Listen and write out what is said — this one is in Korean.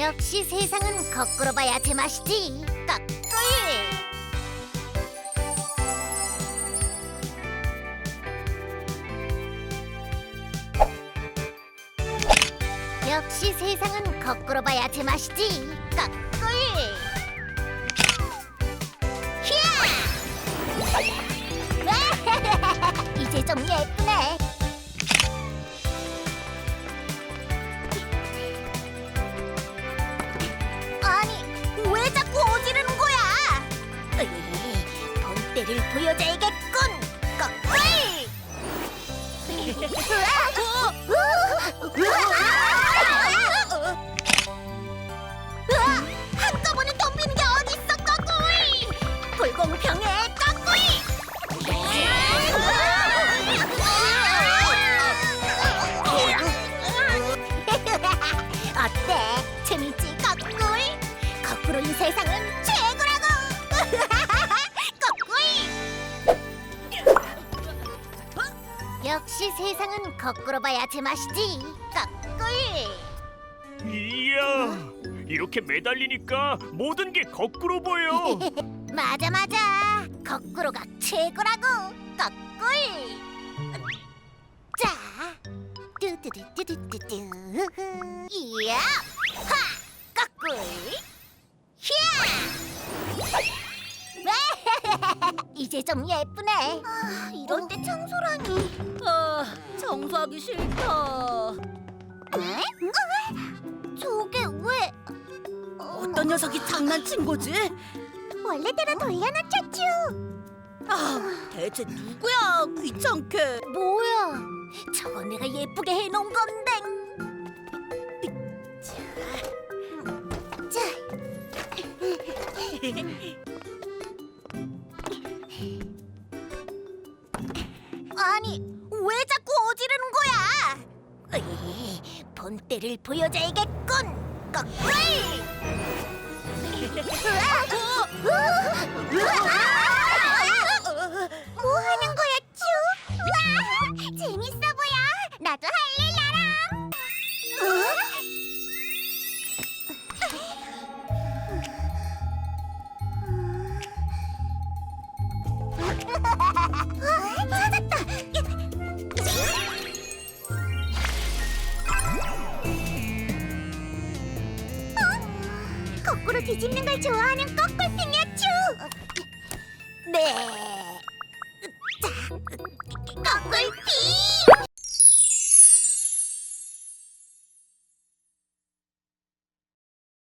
역시 세상은 거꾸로 봐야 제맛이지. 거꾸로. 역시 세상은 거꾸로 봐야 제맛이지. 거꾸로. 히야! 이제 좀 예쁘네. 본때를 보여줘야겠군. 으아! 한꺼번에 덤비는 게 어딨어, 거꾸이! 불공평해, 거꾸이! 어때? 재밌지, 거꾸이? 거꾸로인 세상은 역시 세상은 거꾸로 봐야 제맛이지, 거꾸이! 이야, 이렇게 매달리니까 모든 게 거꾸로 보여. 맞아 맞아 거꾸로가 최고라고 거꾸 이제 좀 예쁘네 아, 이럴 때 청소라니 아, 청소하기 싫다. 에? 저게 왜 어떤 녀석이 장난친 거지? 원래대로 돌려놓자 쭈 아, 대체 누구야? 귀찮게. 뭐야? 저건 내가 예쁘게 해놓은 건데. 자, 아니 왜 자꾸 어지르는 거야? 으이, 본때를 보여줘야겠군. 으아! 뭐 하는 거야, 쭈? 와, 재밌어 보여. 나도 할래, 뒤집는 걸 좋아하는 거꾸팅이야, 쭈. 네.